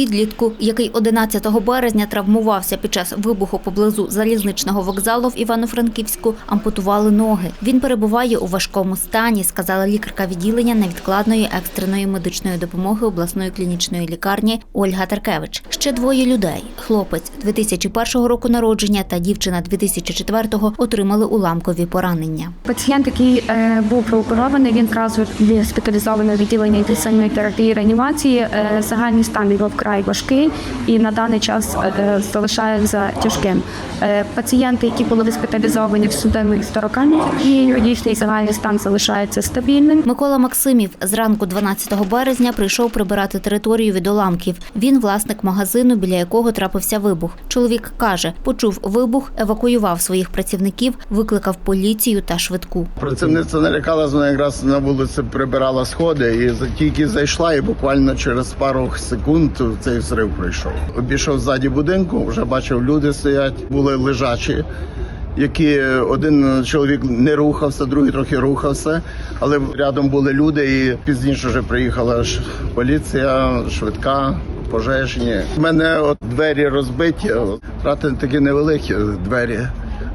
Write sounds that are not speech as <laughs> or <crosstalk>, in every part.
підлітку, який 11 березня травмувався під час вибуху поблизу залізничного вокзалу в Івано-Франківську, ампутували ноги. Він перебуває у важкому стані, сказала лікарка відділення невідкладної екстреної медичної допомоги обласної клінічної лікарні Ольга Таркевич. Ще двоє людей: хлопець 2001 року народження та дівчина 2004 отримали уламкові поранення. Пацієнт, який е, був прооперований, він одразу госпіталізований відділення інтенсивної терапії реанімації. Е, загальний стан його вкрай важкий і на даний час е, залишається тяжким. Е, пацієнти, які були госпіталізовані в судинних старокам'яній, їхній загальний стан залишається стабільним. Микола Максимів зранку 12 березня прийшов прибирати територію від уламків. Він власник магазину, біля якого трапився вибух. Чоловік каже, почув вибух, евакуював своїх працівників, викликав поліцію та швидку. Працівниця налякалась, вона якраз на вулиці прибирала сходи і за- тільки зайшла, і буквально через пару секунд цей взрив прийшов. Обійшов ззаді будинку, вже бачив, люди стоять, були лежачі. Які один чоловік не рухався, другий трохи рухався, але рядом були люди, і пізніше вже приїхала поліція, швидка, пожежні. У мене от двері розбиті, брати такі невеликі двері,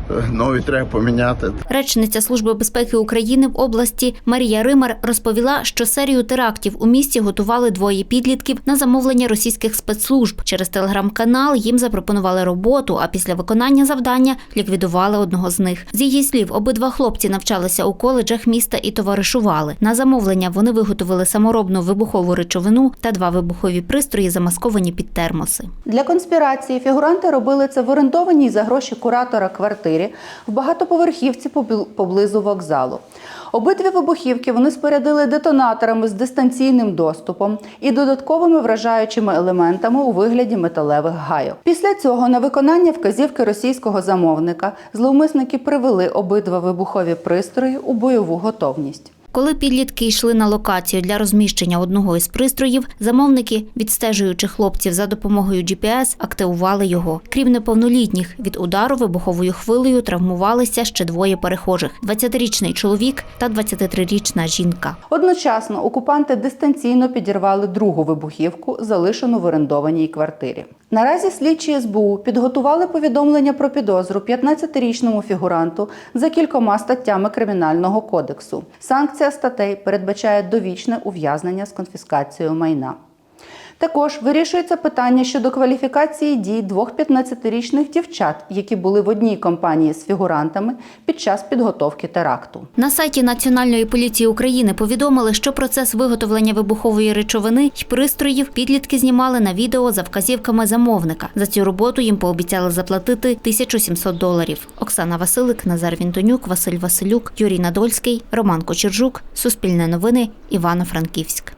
<laughs> нові треба поміняти. Речниця Служби безпеки України в області Марія Римар розповіла, що серію терактів у місті готували двоє підлітків на замовлення російських спецслужб. Через телеграм-канал їм запропонували роботу, а після виконання завдання ліквідували одного з них. З її слів, обидва хлопці навчалися у коледжах міста і товаришували. На замовлення вони виготовили саморобну вибухову речовину та два вибухові пристрої, замасковані під термоси. Для конспірації фігуранти робили це в орендованій за гроші куратора квартирі в багатоповерхівці поблизу вокзалу. Обидві вибухівки вони спорядили детонаторами з дистанційним доступом і додатковими вражаючими елементами у вигляді металевих гайок. Після цього на виконання вказівки російського замовника зловмисники привели обидва вибухові пристрої у бойову готовність. Коли підлітки йшли на локацію для розміщення одного із пристроїв, замовники, відстежуючи хлопців за допомогою GPS, активували його. Крім неповнолітніх, від удару вибуховою хвилею травмувалися ще двоє перехожих: 20-річний чоловік та 23-річна жінка. Одночасно окупанти дистанційно підірвали другу вибухівку, залишену в орендованій квартирі. Наразі слідчі СБУ підготували повідомлення про підозру 15-річному фігуранту за кількома статтями Кримінального кодексу. Санкція статей передбачає довічне ув'язнення з конфіскацією майна. Також вирішується питання щодо кваліфікації дій двох 15-річних дівчат, які були в одній компанії з фігурантами під час підготовки теракту. На сайті Національної поліції України повідомили, що процес виготовлення вибухової речовини й пристроїв підлітки знімали на відео за вказівками замовника. За цю роботу їм пообіцяли заплатити 1700 доларів. Оксана Василик, Назар Вінтонюк, Василь Василюк, Юрій Надольський, Роман Кочержук. Суспільне новини. Івано-Франківськ.